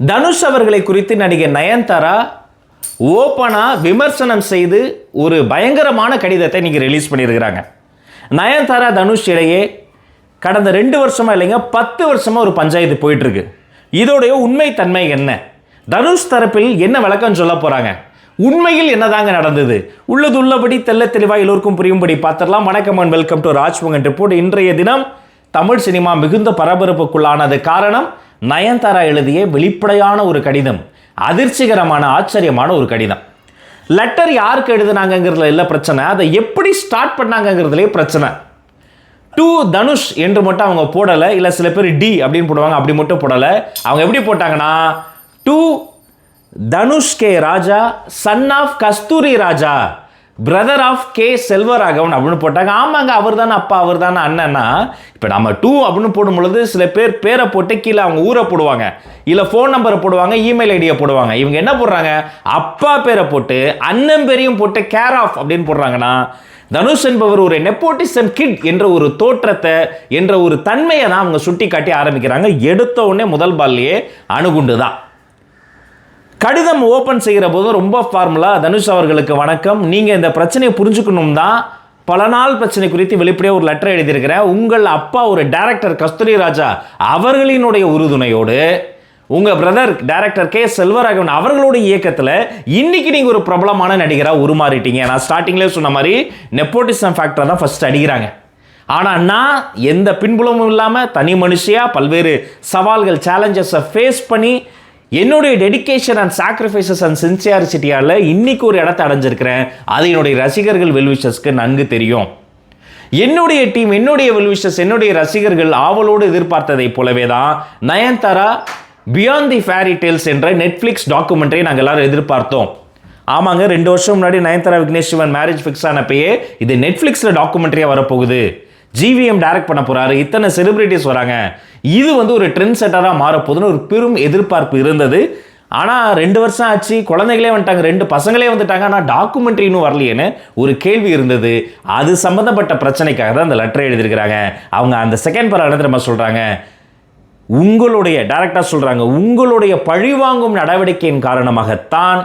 தனுஷ் அவர்களை குறித்து நடிகை நயன்தாரா ஓப்பனாக விமர்சனம் செய்து ஒரு பயங்கரமான கடிதத்தை இன்றைக்கி ரிலீஸ் பண்ணியிருக்கிறாங்க. நயன்தாரா தனுஷ் இடையே கடந்த ரெண்டு வருஷமா இல்லைங்க பத்து வருஷமாக ஒரு பஞ்சாயத்து போயிட்டுருக்கு. இதோடைய உண்மை தன்மை என்ன? தனுஷ் தரப்பில் என்ன விளக்கம் சொல்ல போகிறாங்க உண்மையில் என்னதாங்க நடந்தது? உள்ளது உள்ளபடி தெல்ல தெளிவாக எல்லோருக்கும் புரியும்படி பார்த்துடலாம். வணக்கம் and welcome to Rajmohan report இன்றைய தினம் தமிழ் சினிமா மிகுந்த பரபரப்புக்குள்ளானது காரணம் நயன்தாரா எழுதிய வெளிப்படையான ஒரு கடிதம் அதிர்ச்சிகரமான ஆச்சரியமான ஒரு கடிதம். லெட்டர் யாருக்கு எழுதுனாங்கங்கிறதுல இல்லை பிரச்சனை அதை எப்படி ஸ்டார்ட் பண்ணாங்கங்கிறதுலே பிரச்சனை. டூ தனுஷ் என்று மட்டும் அவங்க போடலை இல்லை சில பேர் டி அப்படின்னு போடுவாங்க அப்படி மட்டும் போடலை. அவங்க எப்படி போட்டாங்கன்னா to Dhanush K Raja son of Kasthuri Raja. Brother of K Selvaraghavan அப்படின்னு போட்டாங்க. ஆமாங்க அவர் தானே அப்பா அவர் தானே அண்ணன்னா. இப்போ நம்ம டூ அப்படின்னு போடும் பொழுது சில பேர் பேரை போட்டு கீழே அவங்க ஊரை போடுவாங்க. இல்லை ஃபோன் நம்பரை போடுவாங்க இமெயில் ஐடியை போடுவாங்க. இவங்க என்ன போடுறாங்க? அப்பா பேரை போட்டு அண்ணன் பேரையும் போட்டு கேர் ஆஃப் அப்படின்னு போடுறாங்கன்னா தனுஷ் என்பவர் ஒரு நெப்போட்டிசம் கிட் என்ற ஒரு தோற்றத்தை என்ற ஒரு தன்மையை தான் அவங்க சுட்டி காட்டி ஆரம்பிக்கிறாங்க. எடுத்த உடனே முதல் பால்லையே அணுகுண்டு தான் கடிதம் ஓப்பன் செய்கிற போது ரொம்ப ஃபார்முலா தனுஷ் அவர்களுக்கு வணக்கம். நீங்கள் இந்த பிரச்சனையை புரிஞ்சுக்கணும் தான் பல நாள் பிரச்சனை குறித்து வெளிப்படையாக ஒரு லெட்டர் எழுதியிருக்கிறேன் உங்கள் அப்பா ஒரு டைரக்டர் கஸ்தூரி ராஜா அவர்களினுடைய உறுதுணையோடு உங்கள் பிரதர் டைரக்டர் கே செல்வராகவன் அவர்களுடைய இயக்கத்தில் இன்னைக்கு நீங்கள் ஒரு பிரபலமான நடிகராக உருமாறிட்டீங்க. நான் ஸ்டார்டிங்லேயே சொன்ன மாதிரி நெப்போட்டிசம் ஃபேக்டரை தான் ஃபஸ்ட் அடிக்கிறாங்க. ஆனால் நான் எந்த பின்புலமும் இல்லாமல் தனி மனுஷியாக பல்வேறு சவால்கள் சேலஞ்சஸை ஃபேஸ் பண்ணி என்னுடைய டெடிகேஷன் அண்ட் சாக்ரிஃபைசஸ் அண்ட் சின்சியாரிசிட்டியால் இன்னைக்கு ஒரு இடத்த அடைஞ்சிருக்கிறேன். அது என்னுடைய ரசிகர்கள் வெல்விஷஸ்க்கு நன்கு தெரியும். என்னுடைய டீம் என்னுடைய வெல்விஷஸ் என்னுடைய ரசிகர்கள் ஆவலோடு எதிர்பார்த்ததைப் போலவே தான் Nayanthara beyond the fairy tales என்ற நெட்ஃப்ளிக்ஸ் டாக்குமெண்ட்ரி நாங்கள் எல்லாரும் எதிர்பார்த்தோம். ஆமாங்க ரெண்டு வருஷம் முன்னாடி நயன்தாரா விக்னேஷ் சிவன் மேரேஜ் ஃபிக்ஸ் ஆனப்பயே இது நெட்ஃப்ளிக்ஸில் டாக்குமெண்ட்ரியாக வரப்போகுது. ஜிவிஎம் டைரக்ட் பண்ண போகிறாரு இத்தனை செலிபிரிட்டிஸ் வராங்க. இது வந்து ஒரு ட்ரெண்ட் செட்டராக மாறப்போகுதுன்னு ஒரு பெரும் எதிர்பார்ப்பு இருந்தது. ஆனால் ரெண்டு வருஷம் ஆச்சு குழந்தைகளே வந்துட்டாங்க ரெண்டு பசங்களே வந்துட்டாங்க ஆனால் டாக்குமெண்ட்ரி இன்னும் வரலையேன்னு ஒரு கேள்வி இருந்தது. அது சம்மந்தப்பட்ட பிரச்சனைக்காக தான் அந்த லெட்டர் எழுதியிருக்கிறாங்க. அவங்க அந்த செகண்ட் பர இடத்துல நம்ம சொல்கிறாங்க உங்களுடைய டைரக்டாக சொல்கிறாங்க உங்களுடைய பழிவாங்கும் நடவடிக்கையின் காரணமாகத்தான்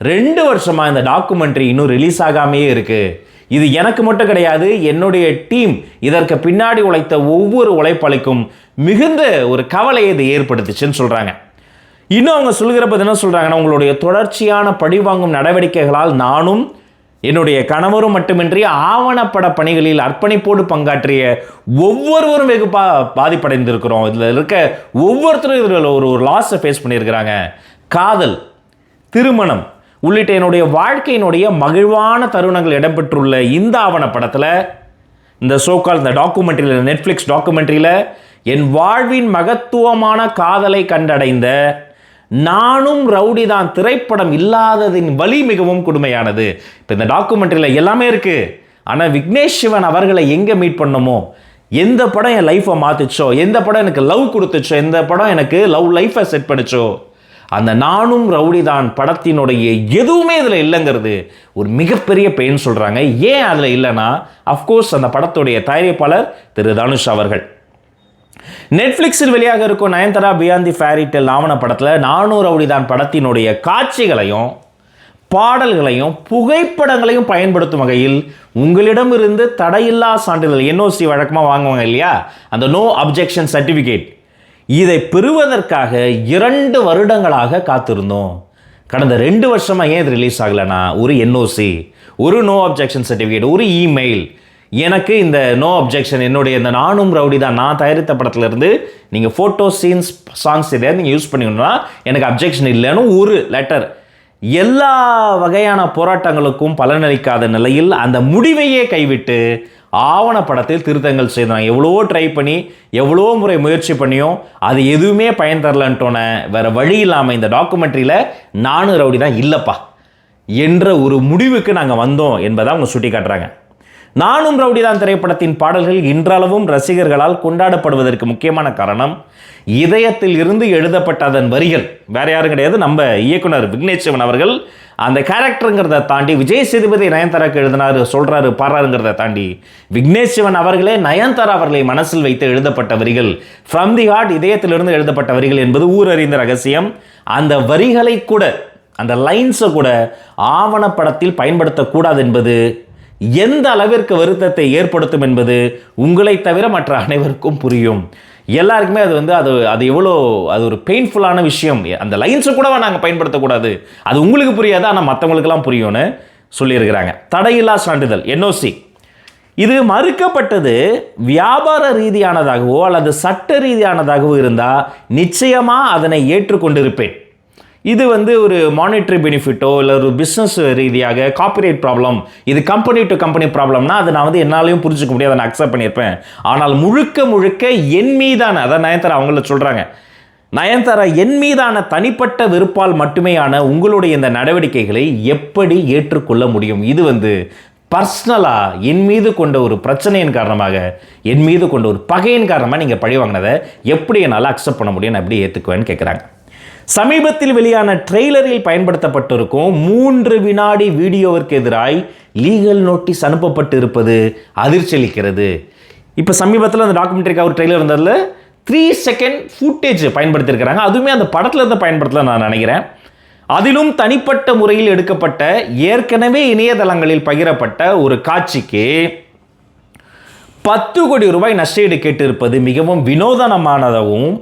ரெண்டு வருஷமாக இந்த டாக்குமெண்ட்ரி இன்னும் ரிலீஸ் ஆகாமையே இருக்குது இது எனக்கு மட்டும் கிடையாது என்னுடைய டீம் இதற்கு பின்னாடி உழைத்த ஒவ்வொரு உழைப்பாளிக்கும் மிகுந்த ஒரு கவலையை இது ஏற்படுத்துச்சுன்னு சொல்கிறாங்க இன்னும் அவங்க சொல்கிறப்ப என்ன சொல்கிறாங்கன்னா உங்களுடைய தொடர்ச்சியான பழிவாங்கும் நடவடிக்கைகளால் நானும் என்னுடைய கணவரும் மட்டுமின்றி ஆவணப்பட பணிகளில் அர்ப்பணிப்போடு பங்காற்றிய ஒவ்வொருவரும் வெகு பா பாதிப்படைந்திருக்கிறோம். இதில் இருக்க ஒவ்வொருத்தரும் இதில் ஒரு ஒரு லாஸை ஃபேஸ் பண்ணியிருக்கிறாங்க. காதல் திருமணம் உள்ளிட்ட என்னுடைய வாழ்க்கையினுடைய மகிழ்வான தருணங்கள் இடம்பெற்றுள்ள இந்த ஆவணப்படத்தில் இந்த சோக்கால் இந்த டாக்குமெண்ட்ரியில் நெட்ஃப்ளிக்ஸ் டாக்குமெண்ட்ரியில் என் வாழ்வின் மகத்துவமான காதலை கண்டடைந்த நானும் ரவுடி தான் திரைப்படம் இல்லாததின் வலி மிகவும் கொடுமையானது. இப்போ இந்த டாக்குமெண்ட்ரியில் எல்லாமே இருக்குது ஆனால் விக்னேஷ் சிவன் அவர்களை எங்கே மீட் பண்ணமோ? எந்த படம் என் லைஃப்பை மாற்றுச்சோ எந்த படம் எனக்கு லவ் கொடுத்துச்சோ? எந்த படம் எனக்கு லவ் லைஃப்பை செட் பண்ணுச்சோ? அந்த நானும் ரவுடி தான் படத்தினுடைய எதுவுமே இதில் இல்லைங்கிறது ஒரு மிகப்பெரிய பெயின் சொல்கிறாங்க ஏன் அதில் இல்லைன்னா அஃப்கோர்ஸ் அந்த படத்துடைய தயாரிப்பாளர் திரு தனுஷ் அவர்கள். நெட்ஃப்ளிக்ஸில் வெளியாக இருக்கும் நயன்தாரா பியாந்தி ஃபேரிட்டல் ஆவண படத்தில் நானூறு அவுடிதான் படத்தினுடைய காட்சிகளையும் பாடல்களையும் புகைப்படங்களையும் பயன்படுத்தும் வகையில் உங்களிடமிருந்து தடையில்லா சான்றிதழ் என்ஓசி வழக்கமாக வாங்குவாங்க இல்லையா? அந்த நோ அப்ஜெக்ஷன் சர்டிஃபிகேட் இதை பெறுவதற்காக இரண்டு வருடங்களாக காத்திருந்தோம். கடந்த ரெண்டு வருஷமாக ஏன் இது ரிலீஸ் ஆகலைன்னா ஒரு என்ஓசி ஒரு நோ அப்ஜெக்ஷன் சர்டிஃபிகேட் ஒரு இமெயில் எனக்கு இந்த நோ அப்ஜெக்ஷன் என்னுடைய இந்த நானும் ரவுடி தான் நான் தயாரித்த படத்துலேருந்து நீங்கள் ஃபோட்டோ சீன்ஸ் சாங்ஸ் இதை நீங்கள் யூஸ் பண்ணிக்கணும்னா எனக்கு அப்ஜெக்ஷன் இல்லைன்னு ஒரு லெட்டர் எல்லா வகையான போராட்டங்களுக்கும் பலனளிக்காத நிலையில் அந்த முடிவையே கைவிட்டு ஆவணப்படத்தில் திருத்தங்கள் செய்தாங்க எவ்வளவோ ட்ரை பண்ணி எவ்வளோ முறை முயற்சி பண்ணியும் அது எதுவுமே பயன் தரலன்ட்டோன்னே வேறு வழி இல்லாமல் இந்த டாக்குமெண்ட்ரியில் நானும் ரவுடி தான் இல்லைப்பா என்ற ஒரு முடிவுக்கு நாங்கள் வந்தோம் என்பதை அவங்க சுட்டி காட்டுறாங்க நானும் ரவுடிதான் திரைப்படத்தின் பாடல்கள் இன்றளவும் ரசிகர்களால் கொண்டாடப்படுவதற்கு முக்கியமான காரணம் இதயத்தில் இருந்து எழுதப்பட்ட அதன் வரிகள். வேற யாரும் கிடையாது. நம்ம இயக்குனர் விக்னேஷ் சிவன் அவர்கள் அந்த கேரக்டருங்கிறத தாண்டி விஜய் சேதுபதி நயன்தாராக்கு எழுதினாரு சொல்கிறாரு பாடுறாருங்கிறத தாண்டி விக்னேஷ் சிவன் அவர்களே நயன்தாரா அவர்களை மனசில் வைத்து எழுதப்பட்ட வரிகள் ஃப்ரம் தி ஹார்ட் இதயத்திலிருந்து எழுதப்பட்ட வரிகள் என்பது ஊரறிந்த ரகசியம். அந்த வரிகளை கூட அந்த லைன்ஸை கூட ஆவணப்படத்தில் பயன்படுத்தக்கூடாது என்பது எந்த அளவிற்கு வருத்தத்தை ஏற்படுத்தும் என்பது உங்களை தவிர மற்ற அனைவருக்கும் புரியும். எல்லாருக்குமே அது வந்து அது அது எவ்வளோ அது ஒரு பெயின்ஃபுல்லான விஷயம். அந்த லைன்ஸை கூட நாங்கள் பயன்படுத்தக்கூடாது. அது உங்களுக்கு புரியாது? ஆனால் மற்றவங்களுக்கெல்லாம் புரியும்னு சொல்லியிருக்கிறாங்க. தடையில்லா சான்றிதழ் என்ஓசி இது மறுக்கப்பட்டது வியாபார ரீதியானதாகவோ அல்லது சட்ட ரீதியானதாகவோ இருந்தால் நிச்சயமாக அதனை ஏற்றுக்கொண்டிருப்பேன். இது வந்து ஒரு மானிட்டரி பெனிஃபிட்டோ இல்லை ஒரு பிஸ்னஸ் ரீதியாக காப்பிரைட் ப்ராப்ளம் இது கம்பெனி டு கம்பெனி ப்ராப்ளம்னா அதை நான் வந்து என்னாலையும் புரிஞ்சுக்க முடியாது நான் அக்செப்ட் பண்ணியிருப்பேன். ஆனால் முழுக்க முழுக்க என் மீதான அதான் நயன்தாரா அவங்கள சொல்கிறாங்க நயன்தாரா என் மீதான தனிப்பட்ட வெறுப்பால் மட்டுமேயான உங்களுடைய இந்த நடவடிக்கைகளை எப்படி ஏற்றுக்கொள்ள முடியும்? இது வந்து பர்சனலாக என் மீது கொண்ட ஒரு பிரச்சனையின் காரணமாக என் மீது கொண்ட ஒரு பகையின் காரணமாக நீங்கள் பழி வாங்கினதை எப்படி என்னால் அக்செப்ட் பண்ண முடியும் நான் எப்படி ஏற்றுக்குவேன்னு கேட்குறாங்க சமீபத்தில் வெளியான ட்ரெய்லரில் பயன்படுத்தப்பட்டிருக்கும் மூன்று வினாடி வீடியோவிற்கு எதிராய் லீகல் நோட்டீஸ் அனுப்பப்பட்டு இருப்பது அதிர்ச்சியளிக்கிறது. இப்போ சமீபத்தில் அந்த டாக்குமெண்ட்ரிக்காக ஒரு ட்ரெய்லர் இருந்ததில் த்ரீ செகண்ட் ஃபுட்டேஜ் பயன்படுத்தியிருக்கிறாங்க. அதுவுமே அந்த படத்தில் இருந்து பயன்படுத்தல நான் நினைக்கிறேன். அதிலும் தனிப்பட்ட முறையில் எடுக்கப்பட்ட ஏற்கனவே இணையதளங்களில் பகிரப்பட்ட ஒரு காட்சிக்கு பத்து கோடி ரூபாய் நஷ்டஈடு கேட்டிருப்பது மிகவும் வினோதனமானதாகவும்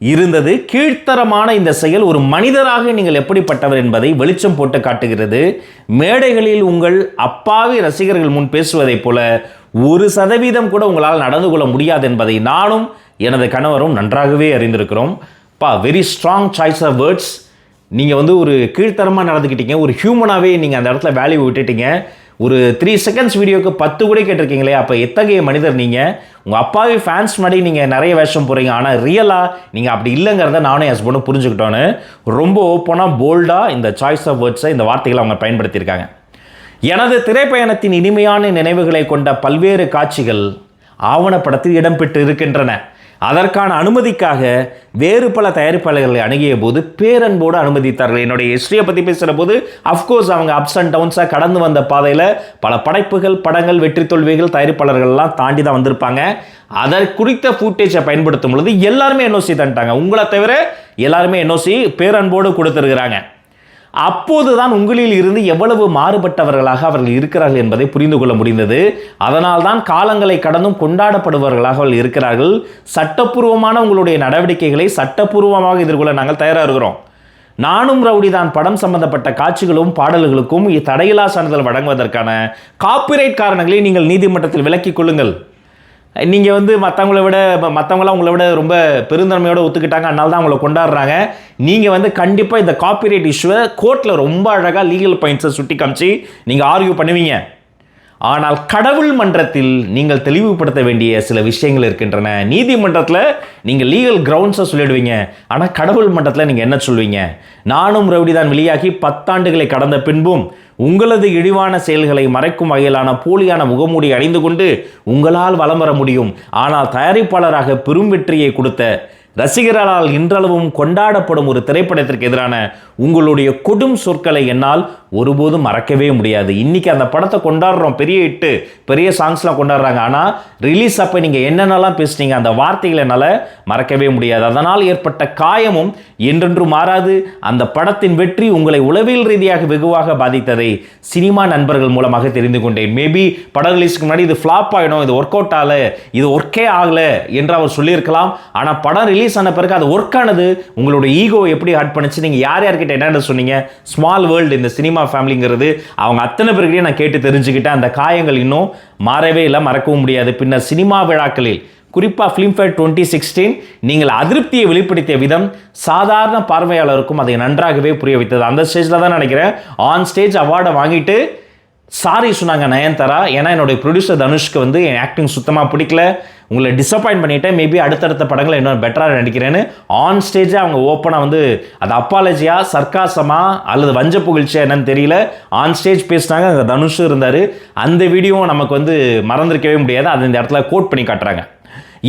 இருந்தது. கீழ்த்தரமான இந்த செயல் ஒரு மனிதராக நீங்கள் எப்படிப்பட்டவர் என்பதை வெளிச்சம் போட்டு காட்டுகிறது. மேடைகளில் உங்கள் அப்பாவி ரசிகர்கள் முன் பேசுவதைப் போல ஒரு சதவீதம் கூட உங்களால் நடந்து கொள்ள முடியாது என்பதை நானும் எனது கணவரும் நன்றாகவே அறிந்திருக்கிறோம். பா very strong choice of words நீங்கள் வந்து ஒரு கீழ்த்தரமாக நடந்துக்கிட்டீங்க. ஒரு ஹியூமனாகவே நீங்கள் அந்த இடத்துல வேல்யூ விட்டுட்டீங்க. ஒரு த்ரீ செகண்ட்ஸ் வீடியோக்கு பத்து கூட கேட்டிருக்கீங்களே அப்போ எத்தகைய மனிதர் நீங்கள் உங்கள் அப்பாவி ஃபேன்ஸ் முன்னாடி நீங்கள் நிறைய வேஷம் போகிறீங்க ஆனால் ரியலாக நீங்கள் அப்படி இல்லைங்கிறத நானும் என் ஹஸ்பண்டும் புரிஞ்சுக்கிட்டோன்னு ரொம்ப ஓப்பனாக போல்டாக இந்த சாய்ஸ் ஆஃப் வேர்ட்ஸை இந்த வார்த்தைகளை அவங்க பயன்படுத்தியிருக்காங்க. எனது திரைப்பயணத்தின் இனிமையான நினைவுகளை கொண்ட பல்வேறு காட்சிகள் ஆவணப்படத்தில் இடம்பெற்று இருக்கின்றன அதற்கான அனுமதிக்காக வேறு பல தயாரிப்பாளர்களை அணுகிய போது பேரன்போடு அனுமதித்தார்கள். என்னுடைய ஹிஸ்டரியை பற்றி பேசுகிற போது அஃப்கோர்ஸ் அவங்க அப்ஸ் அண்ட் டவுன்ஸாக கடந்து வந்த பாதையில் பல படைப்புகள் படங்கள் வெற்றி தோல்விகள் தயாரிப்பாளர்கள்லாம் தாண்டி தான் வந்திருப்பாங்க. அதை குறித்த ஃபூட்டேஜை பயன்படுத்தும் பொழுது எல்லாருமே என்ஓசி தந்துட்டாங்க. உங்களை தவிர எல்லாருமே என்ஓசி பேரன்போடு கொடுத்துருக்குறாங்க. அப்போதுதான் உங்களில் இருந்து எவ்வளவு மாறுபட்டவர்களாக அவர்கள் இருக்கிறார்கள் என்பதை புரிந்து கொள்ள முடிந்தது. அதனால்தான் காலங்களை கடந்தும் கொண்டாடப்படுபவர்களாக அவர்கள் இருக்கிறார்கள். சட்டப்பூர்வமான உங்களுடைய நடவடிக்கைகளை சட்டப்பூர்வமாக எதிர்கொள்ள நாங்கள் தயாராக இருக்கிறோம். நானும் ரவுடிதான். படம் சம்பந்தப்பட்ட காட்சிகளும் பாடல்களுக்கும் தடையில்லா சான்றிதழ் வழங்குவதற்கான காப்பிரைட் காரணங்களை நீங்கள் நீதிமன்றத்தில் விலக்கிக் கொள்ளுங்கள். நீங்கள் வந்து மற்றவங்கள விட மற்றவங்களாம் உங்களை விட ரொம்ப பெருந்தன்மையோடு ஒத்துக்கிட்டாங்க. அதனால தான் அவங்கள கொண்டாடுறாங்க. நீங்கள் வந்து கண்டிப்பாக இந்த காப்பிரைட் இஷ்யூவை கோர்ட்டில் ரொம்ப அழகாக லீகல் பாயிண்ட்ஸை சுட்டி காமிச்சு நீங்கள் ஆர்கியூ பண்ணுவீங்க. ஆனால் கடவுள் மன்றத்தில் நீங்கள் தெளிவுபடுத்த வேண்டிய சில விஷயங்கள் இருக்கின்றன. நீதிமன்றத்தில் நீங்கள் லீகல் கிரவுண்ட்ஸை சொல்லிடுவீங்க. ஆனால் கடவுள் மன்றத்தில் நீங்கள் என்ன சொல்வீங்க? நானும் ரவுடிதான் வெளியாகி பத்தாண்டுகளை கடந்த பின்பும் உங்களது இழிவான செயல்களை மறைக்கும் வகையிலான போலியான முகமூடி அணிந்து கொண்டு உங்களால் வலம் வர முடியும். ஆனால் தயாரிப்பாளராக பெரும் வெற்றியை கொடுத்த ரசிகர்களால் இன்றளவும் கொண்டாடப்படும் ஒரு திரைப்படத்திற்கு எதிரான உங்களுடைய கொடும் சொற்களை என்னால் ஒருபோதும் மறக்கவே முடியாது. இன்னைக்கு அந்த படத்தை கொண்டாடுறோம். பெரிய இட்டு பெரிய சாங்ஸ்லாம் கொண்டாடுறாங்க. ஆனால் ரிலீஸ் அப்போ நீங்கள் என்னென்னலாம் பேசுனீங்க அந்த வார்த்தைகளை என்னால் மறக்கவே முடியாது. அதனால் ஏற்பட்ட காயமும் என்றென்றும் மாறாது. அந்த படத்தின் வெற்றி உங்களை உளவியல் ரீதியாக வெகுவாக பாதித்ததை சினிமா நண்பர்கள் மூலமாக தெரிந்து கொண்டேன். மேபி படம் ரிலீஸ்க்கு முன்னாடி இது ஃப்ளாப் ஆகிடும் இது ஒர்க் அவுட் ஆகலை இது ஒர்க்கே ஆகல என்று அவர் சொல்லியிருக்கலாம். ஆனால் படம் ரிலீஸ் ஆன பிறகு அது ஒர்க் ஆனது உங்களுடைய ஈகோ எப்படி ஹர்ட் பண்ணுச்சு நீங்கள் யார் யார்கிட்ட என்னென்ன சொன்னீங்க? ஸ்மால் வேர்ல்டு இந்த சினிமா ஃபேமிலிங்கிறது அவங்க அத்தனை பேருக்கிட்டே நான் கேட்டு தெரிஞ்சுக்கிட்டேன். அந்த காயங்கள் இன்னும் மாறவே இல்லை மறக்கவும் முடியாது. பின்னர் சினிமா விழாக்களில் குறிப்பாக ஃபிலிம்ஃபேர் டுவெண்ட்டி சிக்ஸ்டீன் நீங்கள் அதிருப்தியை வெளிப்படுத்திய விதம் சாதாரண பார்வையாளருக்கும் அதை நன்றாகவே புரிய வைத்தது. அந்த ஸ்டேஜில் தான் நினைக்கிறேன் ஆன் ஸ்டேஜ் அவார்டை வாங்கிட்டு சாரி சொன்னாங்க நயன்தாரா. ஏன்னா என்னுடைய ப்ரொடியூசர் தனுஷ்க்கு வந்து என் ஆக்டிங் சுத்தமாக பிடிக்கல. உங்களை டிசப்பாயின்ட் பண்ணிட்டேன். மேபி அடுத்தடுத்த படங்களை இன்னும் பெட்டராக நடிக்கிறேன்னு. ஆன் ஸ்டேஜே அவங்க ஓப்பனாக வந்து அது அப்பாலஜியாக சர்க்காசமாக அல்லது வஞ்ச புகழ்ச்சியாக என்னன்னு தெரியல. ஆன் ஸ்டேஜ் பேசினாங்க அங்கே தனுஷும் இருந்தார். அந்த வீடியோவும் நமக்கு வந்து மறந்திருக்கவே முடியாது. அது இந்த இடத்துல கோட் பண்ணி காட்டுறாங்க.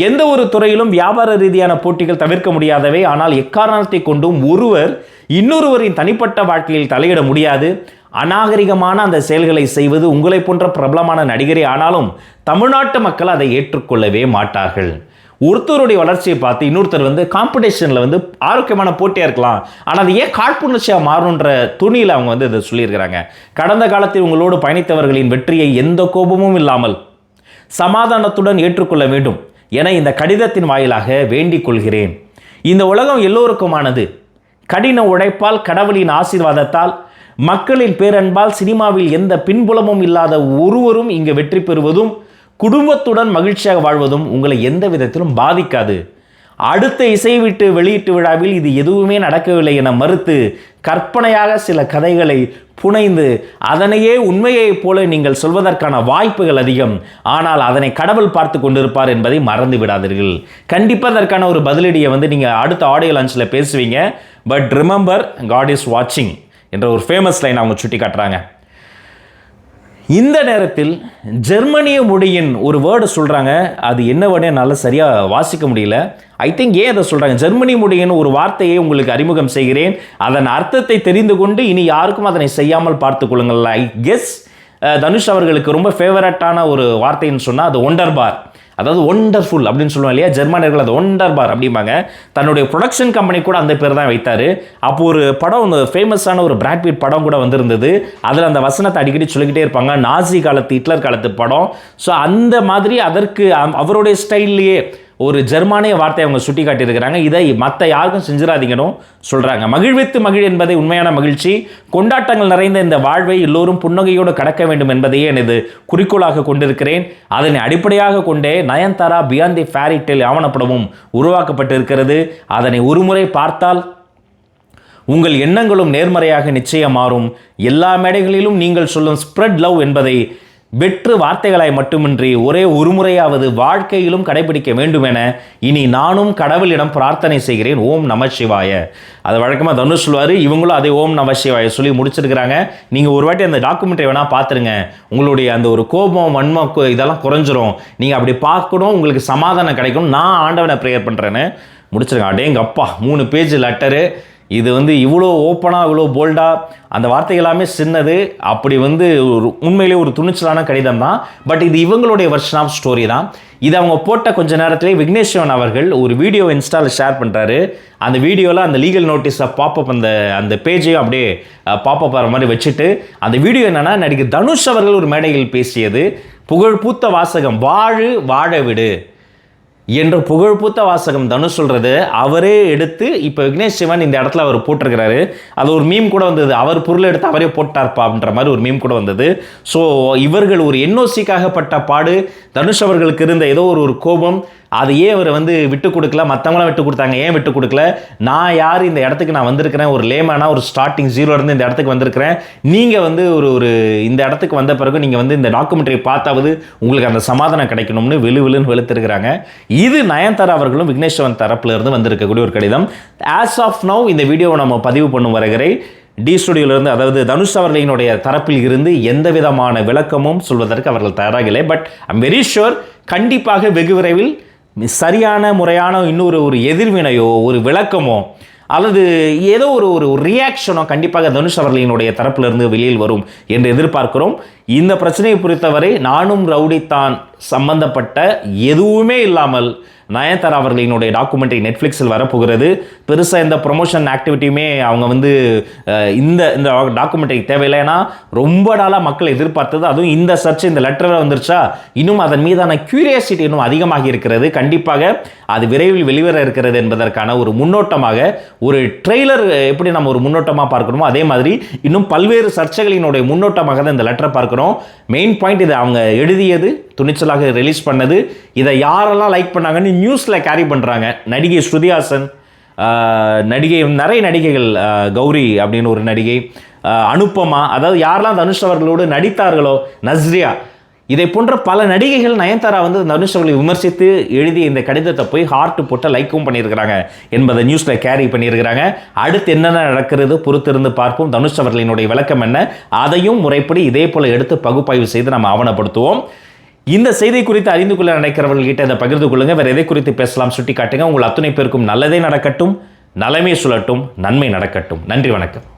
எந்த ஒரு துறையிலும் வியாபார ரீதியான போட்டிகள் தவிர்க்க முடியாதவை. ஆனால் எக்காரணத்தை கொண்டும் ஒருவர் இன்னொருவரின் தனிப்பட்ட வாழ்க்கையில் தலையிட முடியாது. அநாகரிகமான அந்த செயல்களை செய்வது உங்களை போன்ற பிரபலமான நடிகரே ஆனாலும் தமிழ்நாட்டு மக்கள் அதை ஏற்றுக்கொள்ளவே மாட்டார்கள். ஒருத்தருடைய வளர்ச்சியை பார்த்து இன்னொருத்தர் வந்து காம்படிஷனில் வந்து ஆரோக்கியமான போட்டியாக இருக்கலாம். ஆனால் அது ஏன் காழ்ப்புணர்ச்சியாக மாறணுன்ற துணியில் அவங்க வந்து இதை சொல்லியிருக்கிறாங்க. கடந்த காலத்தில் உங்களோடு பயணித்தவர்களின் வெற்றியை எந்த கோபமும் இல்லாமல் சமாதானத்துடன் ஏற்றுக்கொள்ள வேண்டும் என இந்த கடிதத்தின் வாயிலாக வேண்டிக் கொள்கிறேன். இந்த உலகம் எல்லோருக்குமானது. கடின உழைப்பால் கடவுளின் ஆசீர்வாதத்தால் மக்களின் பேரன்பால் சினிமாவில் எந்த பின்புலமும் இல்லாத ஒருவரும் இங்கு வெற்றி பெறுவதும் குடும்பத்துடன் மகிழ்ச்சியாக வாழ்வதும் உங்களை எந்த விதத்திலும் பாதிக்காது. அடுத்த இசை விட்டு வெளியீட்டு விழாவில் இது எதுவுமே நடக்கவில்லை என மறுத்து கற்பனையாக சில கதைகளை புனைந்து அதனையே உண்மையைப் போல நீங்கள் சொல்வதற்கான வாய்ப்புகள் அதிகம். ஆனால் அதனை கடவுள் பார்த்து கொண்டிருப்பார் என்பதை மறந்து விடாதீர்கள். கண்டிப்பாக அதற்கான ஒரு பதிலடியை வந்து நீங்கள் அடுத்த ஆடியோ லான்ச்சில் பேசுவீங்க. பட் ரிமெம்பர் காட் இஸ் வாட்சிங் என்ற ஒரு ஃபேமஸ் லைன் அவங்க சுட்டி காட்டுறாங்க. இந்த நேரத்தில் ஜெர்மனிய மொழியின் ஒரு வேர்டு சொல்கிறாங்க அது என்ன வேர்டு என்னால் சரியாக வாசிக்க முடியல. ஐ திங்க் ஏன் அதை சொல்கிறாங்க ஜெர்மனி மொழியின் ஒரு வார்த்தையை உங்களுக்கு அறிமுகம் செய்கிறேன். அதன் அர்த்தத்தை தெரிந்து கொண்டு இனி யாருக்கும் அதனை செய்யாமல் பார்த்துக்கொள்ளுங்கள் ஐ கெஸ் தனுஷ் அவர்களுக்கு ரொம்ப ஃபேவரட்டான ஒரு வார்த்தைன்னு சொன்னால் அது ஒண்டர் பார் அதாவது ஒண்டர்ஃபுல் அப்படின்னு சொல்லுவோம் இல்லையா? ஜெர்மானியர்கள் அது ஒண்டர் பார் அப்படிம்பாங்க. தன்னுடைய ப்ரொடக்ஷன் கம்பெனி கூட அந்த பேர் தான் வைத்தார். அப்போ ஒரு படம் ಒಂದು ஃபேமஸான ஒரு பிராட்பீட் படம் கூட வந்திருந்தது. அதில் அந்த வசனத்தை அடிக்கடி சொல்லிக்கிட்டே இருப்பாங்க. நாசி காலத்து ஹிட்லர் காலத்து படம். ஸோ அந்த மாதிரி அதற்கு அம்- அவருடைய ஸ்டைல்லையே ஒரு ஜெர்மானிய வார்த்தை அவங்க சுட்டி காட்டியிருக்கிறாங்க இதை மற்ற யாருக்கும் செஞ்சிடாதீங்கன்னு சொல்கிறாங்க மகிழ்வித்து மகிழ் என்பதை உண்மையான மகிழ்ச்சி. கொண்டாட்டங்கள் நிறைந்த இந்த வாழ்வை எல்லோரும் புன்னகையோடு கடக்க வேண்டும் என்பதையே எனது குறிக்கோளாக கொண்டிருக்கிறேன். அதனை அடிப்படையாக கொண்டே Nayanthara beyond the fairy tale ஆவணப்படமும் உருவாக்கப்பட்டிருக்கிறது. அதனை ஒருமுறை பார்த்தால் உங்கள் எண்ணங்களும் நேர்மறையாக நிச்சயம் மாறும் எல்லா மேடைகளிலும் நீங்கள் சொல்லும் ஸ்ப்ரெட் லவ் என்பதை வெற்று வார்த்தைகளாய் மட்டுமின்றி ஒரே ஒரு முறையாவது வாழ்க்கையிலும் கடைபிடிக்க வேண்டும் என இனி நானும் கடவுளிடம் பிரார்த்தனை செய்கிறேன். ஓம் நம சிவாய. அது வழக்கமாக தனுஷ் சொல்வார் இவங்களும் அதே ஓம் நம சிவாய சொல்லி முடிச்சிருக்கிறாங்க. நீங்கள் ஒரு வாட்டி அந்த டாக்குமெண்ட்ரி வேணால் பார்த்துருங்க உங்களுடைய அந்த ஒரு கோபம் வன்மம் இதெல்லாம் குறைஞ்சிரும். நீங்கள் அப்படி பார்க்கணும் உங்களுக்கு சமாதானம் கிடைக்கும் நான் ஆண்டவனை ப்ரேயர் பண்ணுறேன்னு முடிச்சிருக்கேன். அடேங்கப்பா மூணு பேஜ் லெட்டரு இது வந்து இவ்வளோ ஓப்பனாக இவ்வளோ போல்டாக அந்த வார்த்தை எல்லாமே சின்னது அப்படி வந்து ஒரு உண்மையிலே ஒரு துணிச்சலான கடிதம் தான். பட் இது இவங்களுடைய வெர்ஷன் ஆஃப் ஸ்டோரி தான். இது அவங்க போட்ட கொஞ்ச நேரத்திலே விக்னேஸ்வரன் அவர்கள் ஒரு வீடியோ இன்ஸ்டாவில் ஷேர் பண்ணுறாரு அந்த வீடியோவில் அந்த லீகல் நோட்டீஸை பாப்பப் அந்த அந்த பேஜையும் அப்படியே பாப்பப் வர மாதிரி வச்சுட்டு அந்த வீடியோ என்னென்னா நடிகர் தனுஷ் அவர்கள் ஒரு மேடையில் பேசியது புகழ் பூத்த வாசகம் வாழு வாழ விடு. என்ற புகழ்பூத்த வாசகம் தனுஷ் சொல்கிறது அவரே எடுத்து இப்போ விக்னேஷ் சிவன் இந்த இடத்துல அவர் போட்டிருக்கிறாரு. அது ஒரு மீம் கூட வந்தது. அவர் பொருள் எடுத்து அவரே போட்டார்ப்பா அப்படின்ற மாதிரி ஒரு மீம் கூட வந்தது. ஸோ இவர்கள் ஒரு என்ஓசிக்காகப்பட்ட பாடு. தனுஷ் அவர்களுக்கு இருந்த ஏதோ ஒரு ஒரு கோபம். அது ஏன் அவர் வந்து விட்டு கொடுக்கல மற்றவங்களாம் விட்டு கொடுத்தாங்க. ஏன் விட்டு கொடுக்கல? நான் யார்? இந்த இடத்துக்கு நான் வந்திருக்கிறேன். ஒரு லேமானா ஒரு ஸ்டார்டிங் ஜீரோலேருந்து இந்த இடத்துக்கு வந்திருக்கிறேன். நீங்கள் வந்து ஒரு ஒரு இந்த இடத்துக்கு வந்த பிறகு நீங்கள் வந்து இந்த டாக்குமெண்ட்ரி பார்த்தாவது உங்களுக்கு அந்த சமாதானம் கிடைக்கணும்னு வெளு வெளுன்னு வெளுத்திருக்கிறாங்க. இது நயன்தாரா அவர்களும் விக்னேஸ்வரன் தரப்புலேருந்து வந்திருக்கக்கூடிய ஒரு கடிதம். ஆஸ் ஆஃப் நவ் இந்த வீடியோவை நம்ம பதிவு பண்ணும் வரைகரை டி ஸ்டுடியோலேருந்து அதாவது தனுஷ் அவர்களினுடைய தரப்பில் இருந்து எந்த விதமான விளக்கமும் சொல்வதற்கு அவர்கள் தயாராக இல்லை பட் ஐம் வெரி ஷுர் கண்டிப்பாக வெகு விரைவில் சரியான முறையான இன்னொரு ஒரு எதிர்வினையோ ஒரு விளக்கமோ அல்லது ஏதோ ஒரு ஒரு ரியாக்ஷனோ கண்டிப்பாக தனுஷ் அவர்களினுடைய தரப்பிலிருந்து வெளியில் வரும் என்று எதிர்பார்க்கிறோம். இந்த பிரச்சனையை பொறுத்தவரை நானும் ரவுடித்தான் சம்பந்தப்பட்ட எதுவுமே இல்லாமல் நயன்தாரா அவர்களினுடைய டாக்குமெண்ட்ரி நெட்ஃப்ளிக்ஸில் வரப்போகிறது. பெருசாக எந்த ப்ரொமோஷன் ஆக்டிவிட்டியுமே அவங்க வந்து இந்த இந்த டாக்குமெண்ட்ரி தேவையில்லை. ஏன்னா ரொம்ப நாளாக மக்கள் எதிர்பார்த்தது அதுவும் இந்த சர்ச் இந்த லெட்டரில் வந்துருச்சா? இன்னும் அதன் மீதான க்யூரியாசிட்டி இன்னும் அதிகமாகி இருக்கிறது. கண்டிப்பாக அது விரைவில் வெளிவர இருக்கிறது என்பதற்கான ஒரு முன்னோட்டமாக ஒரு ட்ரெய்லர் எப்படி நம்ம ஒரு முன்னோட்டமாக பார்க்கணுமோ அதே மாதிரி இன்னும் பல்வேறு சர்ச்சைகளினுடைய முன்னோட்டமாக தான் இந்த லெட்டரை பார்க்குறோம். மெயின் பாயிண்ட் இதை அவங்க எழுதியது துணிச்சலாக ரிலீஸ் பண்ணது. இதை யாரெல்லாம் லைக் பண்ணாங்கன்னு நியூஸில் கேரி பண்ணுறாங்க நடிகை ஸ்ருதிஹாசன் நடிகை நிறைய நடிகைகள் கௌரி அப்படின்னு ஒரு நடிகை அனுப்பமா அதாவது யாரெல்லாம் தனுஷ் அவர்களோடு நடித்தார்களோ நஸ்ரியா இதை போன்ற பல நடிகைகள் நயன்தாரா வந்து தனுஷ் அவர்களை விமர்சித்து எழுதிய இந்த கடிதத்தை போய் ஹார்ட் போட்டு லைக்கும் பண்ணியிருக்கிறாங்க என்பதை நியூஸில் கேரி பண்ணியிருக்கிறாங்க. அடுத்து என்னென்ன நடக்கிறது பொறுத்திருந்து பார்ப்போம். தனுஷ் அவர்களினுடைய விளக்கம் என்ன? அதையும் முறைப்படி இதே போல் எடுத்து பகுப்பாய்வு செய்து நம்ம ஆவணப்படுத்துவோம். இந்த செய்தி குறித்து அறிந்து கொள்ள நினைக்கிறவர்கள்கிட்ட இதை பகிர்ந்து கொள்ளுங்கள் வேறு எதை குறித்து பேசலாம் சுட்டி காட்டுங்க உங்கள் அத்துணை பேருக்கும் நல்லதே நடக்கட்டும் நலமே சுழட்டும் நன்மை நடக்கட்டும். நன்றி வணக்கம்.